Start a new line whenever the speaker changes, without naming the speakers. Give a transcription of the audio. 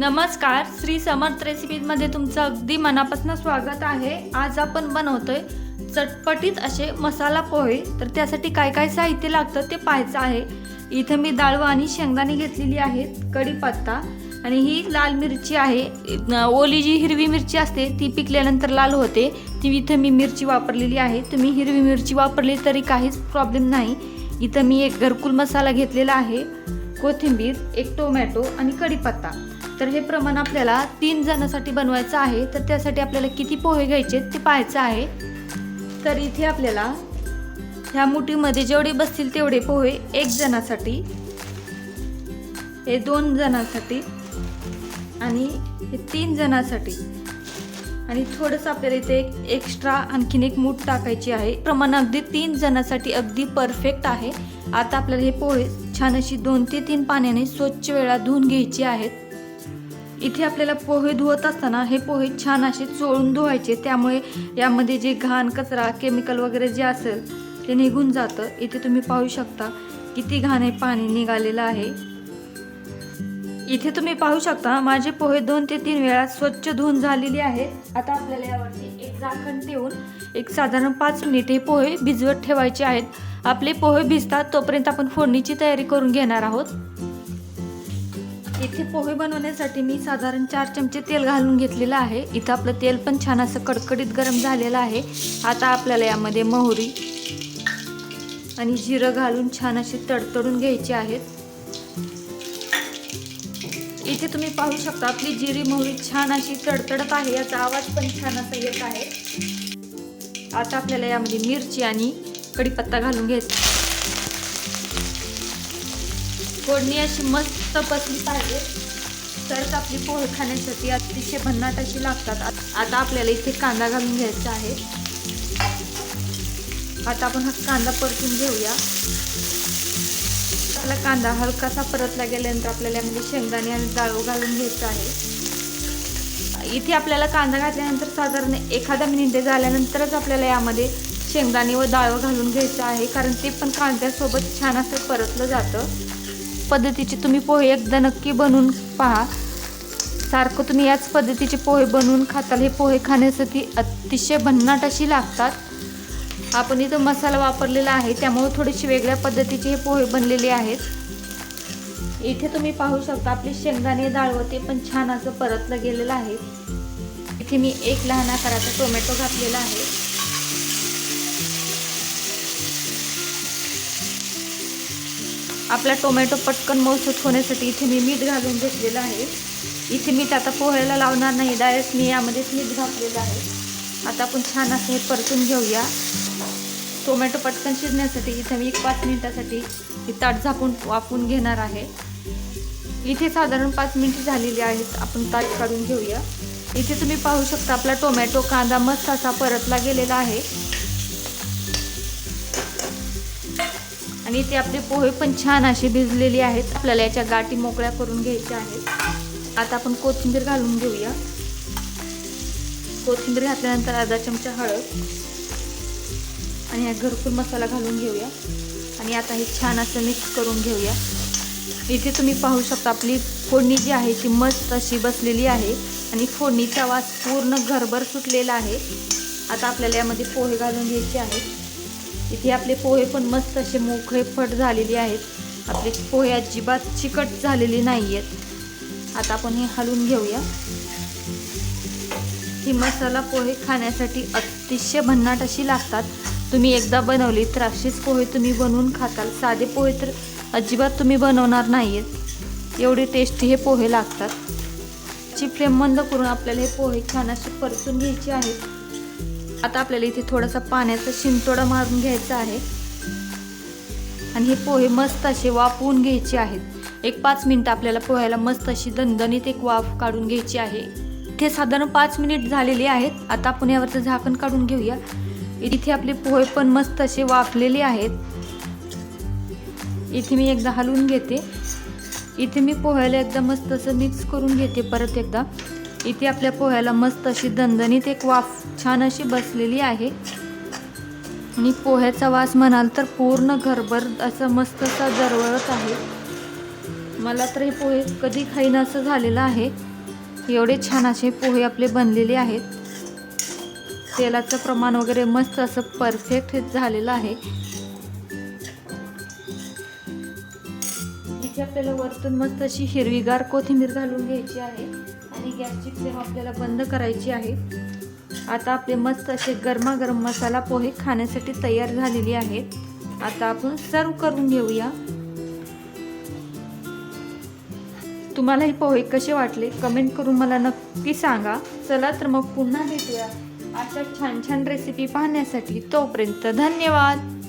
नमस्कार श्री समर्थ रेसिपीमध्ये तुमचं अगदी मनापासून स्वागत आहे. आज आपण बनवतोय चटपटीत असे मसाला पोहे. तर त्यासाठी काय काय साहित्य लागतं ते पाहायचं आहे. इथं मी डाळवा आणि शेंगदाणे घेतलेली आहेत कढीपत्ता. आणि ही लाल मिरची आहे. ओली जी हिरवी मिरची असते ती पिकल्यानंतर लाल होते. ती इथं मी मिरची वापरलेली आहे. तुम्ही हिरवी मिरची वापरली तरी काहीच प्रॉब्लेम नाही. इथं मी एक घरकुल मसाला घेतलेला आहे. कोथिंबीर एक टोमॅटो आणि कढीपत्ता. तर हे प्रमाण आपल्याला तीन जणांसाठी बनवायचं आहे. तर त्यासाठी आपल्याला किती पोहे घ्यायचे ते पाहायचं आहे. तर इथे आपल्याला ह्या मुठीमध्ये जेवढे बसतील तेवढे पोहे एक जणासाठी हे दोन जणांसाठी आणि हे तीन जणांसाठी. आणि थोडंसं आपल्याला इथे एक एक्स्ट्रा आणखीन एक मूठ टाकायची आहे. प्रमाण अगदी तीन जणांसाठी अगदी परफेक्ट आहे. आता आपल्याला हे पोहे छान अशी दोन ते तीन पाण्याने स्वच्छ वेळा धुवून घ्यायची आहेत. इथे आपल्याला पोहे धुवत असताना हे पोहे छान असे चोळून धुवायचे. त्यामुळे यामध्ये जे घाण कचरा केमिकल वगैरे जे असेल ते निघून जातं. इथे तुम्ही पाहू शकता किती घाण आहे पाणी निघालेलं आहे. इथे तुम्ही पाहू शकता माझे पोहे दोन ते तीन वेळा स्वच्छ धुवून झालेली आहेत. आता आपल्याला यावरती एक झाकण ठेवून एक साधारण पाच मिनिट हे पोहे भिजवत ठेवायचे आहेत. आपले पोहे भिजतात तोपर्यंत आपण फोडणीची तयारी करून घेणार आहोत. इथे पोहे बनवण्यासाठी मी साधारण चार चमचे तेल घालून घेतलेलं आहे. इथं आपलं तेल पण छान असं कडकडीत गरम झालेलं आहे. आता आपल्याला यामध्ये मोहरी आणि जिरं घालून छान अशी तडतडून घ्यायची आहेत. इथे तुम्ही पाहू शकता आपली जिरी मोहरी छान अशी तडतडत आहे. याचा आवाज पण छान असा येत आहे. आता आपल्याला यामध्ये मिरची आणि कढीपत्ता घालून घ्यायचा. फोडणी अशी मस्त बसली पाहिजे. तरच आपली पोहे खाण्यासाठी अतिशय भन्नाट अशी लागतात. आता आपल्याला इथे कांदा घालून घ्यायचा आहे. आता आपण हा कांदा परतून घेऊया. आपला कांदा हलकासा परतला गेल्यानंतर आपल्याला यामध्ये शेंगदाणे आणि डाळू घालून घ्यायचं आहे. इथे आपल्याला कांदा घातल्यानंतर साधारण एखादा मिनिट झाल्यानंतरच आपल्याला यामध्ये शेंगदाणे व डाळं घालून घ्यायचं आहे. कारण ते पण कांद्यासोबत छान असं परतलं जातं. पद्धतीचे तुम्ही पोहे एकदा नक्की बनवून पहा. सारखं तुम्ही याच पद्धतीचे पोहे बनवून खाताल. हे पोहे खाण्यासाठी अतिशय भन्नाट अशी लागतात. आपण इथं मसाला वापरलेला आहे. त्यामुळे थोडीशी वेगळ्या पद्धतीचे हे पोहे बनलेले आहेत. इथे तुम्ही पाहू शकता आपले शेंगदाणे डाळवं ते पण छान असं परतलं गेलेलं आहे. इथे मी एक लहान आकाराचा टोमॅटो घातलेला आहे. आपला टोमॅटो पटकन मौसूत होण्यासाठी इथे मी मीठ घालून घेतलेलं आहे. इथे मीठ आता पोह्याला लावणार नाही. डायरेक्ट मी यामध्येच मीठ घातलेलं आहे. आता आपण छान असं हे परतून घेऊया. टोमॅटो पटकन शिजण्यासाठी इथे मी एक पाच मिनिटासाठी हे ताट झापून वापून घेणार आहे. इथे साधारण पाच मिनिटे झालेली आहेत. आपण ताट काढून घेऊया. इथे तुम्ही पाहू शकता आपला टोमॅटो कांदा मस्त असा परतला गेलेला आहे. आणि ते आपले पोहे पण छान असे भिजलेले आहेत. आपल्याला याच्या गाठी मोकळ्या करून घ्यायच्या आहेत. आता आपण कोथिंबीर घालून घेऊया. कोथिंबीर घातल्यानंतर अर्धा चमचा हळद आणि हा घरकुल मसाला घालून घेऊया. आणि आता हे छान असं मिक्स करून घेऊया. इथे तुम्ही पाहू शकता आपली फोडणी जी आहे ती मस्त अशी बसलेली आहे. आणि फोडणीचा वास पूर्ण घरभर सुटलेला आहे. आता आपल्याला यामध्ये पोहे घालून घ्यायचे आहेत. इथे आपले पोहे पण मस्त असे मोकळे फट झालेले आहेत. आपले पोहे अजिबात चिकट झालेले नाही आहेत आता आपण हे हलवून घेऊया. ही मसाला पोहे खाण्यासाठी अतिशय भन्नाट अशी लागतात. तुम्ही एकदा बनवली तर असेच पोहे तुम्ही बनवून खाताल. साधे पोहे तर अजिबात तुम्ही बनवणार नाही आहेत एवढे टेस्टी हे पोहे लागतात. ची फ्लेम बंद करून आपल्याला हे पोहे छान असे परतून घ्यायचे आहेत आता आपल्याला इथे थोडासा पाण्याचा शिंतोडा मारून घ्यायचा आहे. आणि हे पोहे मस्त असे वाफवून घ्यायचे आहेत. एक पाच मिनटं आपल्याला पोह्याला मस्त अशी दणदणीत एक वाफ काढून घ्यायची आहे. इथे साधारण पाच मिनिट झालेली आहेत. आता आपण यावरचं झाकण काढून घेऊया. इथे आपले पोहे पण मस्त असे वाफलेले आहेत. इथे मी एकदा हलवून घेते. इथे मी पोह्याला एकदा मस्त असं मिक्स करून घेते परत एकदा. इथे आपल्या पोह्याला मस्त अशी दणदणीत एक वाफ छान अशी बसलेली आहे. आणि पोह्याचा वास म्हणाल तर पूर्ण घरभर असं मस्त असा दरवळत आहे. मला तर हे पोहे कधी खाईन असं झालेलं आहे. एवढे छान असे पोहे आपले बनलेले आहेत. तेलाचं प्रमाण वगैरे मस्त असं परफेक्ट झालेलं आहे. इथे आपल्याला वरतून मस्त अशी हिरवीगार कोथिंबीर घालून घ्यायची आहे. आणि गॅसची फ्लेम आपल्याला बंद करायची आहे. आता आपले मस्त असे गरमागरम मसाला पोहे खाण्यासाठी तयार झालेले आहेत. आता आपण सर्व करून घेऊया. तुम्हाला हे पोहे कसे वाटले कमेंट करून मला नक्की सांगा. चला तर मग पुन्हा भेटूया. अशा छान छान रेसिपी पाहण्यासाठी तोपर्यंत धन्यवाद.